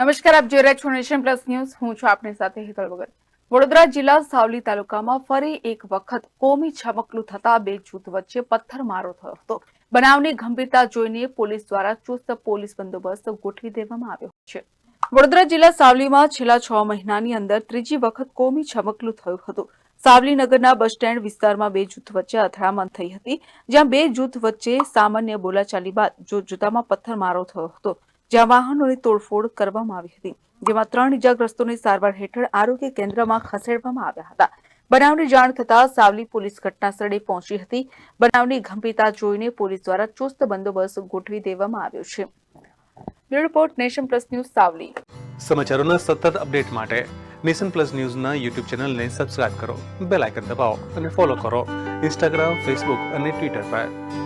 નમસ્કાર, આપ જોઈ રહ્યા છો નેશન પ્લસ ન્યૂઝ. હું છું આપની સાથે હેતલ વગર. વડોદરા જિલ્લા સાવલી તાલુકામાં ફરી એક વખત કોમી છમકલું થતા બે જૂથ વચ્ચે પથ્થરમારો થયો હતો. બનાવની ગંભીરતા જોઈને પોલીસ દ્વારા ચુસ્ત પોલીસ બંદોબસ્ત ગોઠવી દેવામાં આવ્યો છે. વડોદરા જિલ્લા સાવલીમાં છેલ્લા છ મહિનાની અંદર ત્રીજી વખત કોમી છમકલું થયું હતું. સાવલી નગરના બસ સ્ટેન્ડ વિસ્તારમાં બે જૂથ વચ્ચે અથડામણ થઈ હતી, જ્યાં બે જૂથ વચ્ચે સામાન્ય બોલાચાલી બાદ જોતજોતામાં પથ્થરમારો થયો હતો. જ્યાં વાહનોની તોડફોડ કરવામાં આવી હતી, જેમાં ત્રણ ઇજાગ્રસ્તોને સારવાર હેઠળ આરોગ્ય કેન્દ્રમાં ખસેડવામાં આવ્યા હતા. બનાવની જાણ થતાં સાવલી પોલીસ ઘટનાસ્થળે પહોંચી હતી. બનાવની ગંભીરતા જોઈને પોલીસ દ્વારા ચુસ્ત બંદોબસ્ત ગોઠવી દેવામાં આવ્યો છે. Bureau report, nation plus news Savli. સમાચારોના સતત અપડેટ માટે નેશન પ્લસ ન્યૂઝના યુટ્યુબ ચેનલને સબસ્ક્રાઇબ કરો, બેલ આઇકન દબાવો અને ફોલો કરો ઇન્સ્ટાગ્રામ, ફેસબુક અને ટ્વિટર પર.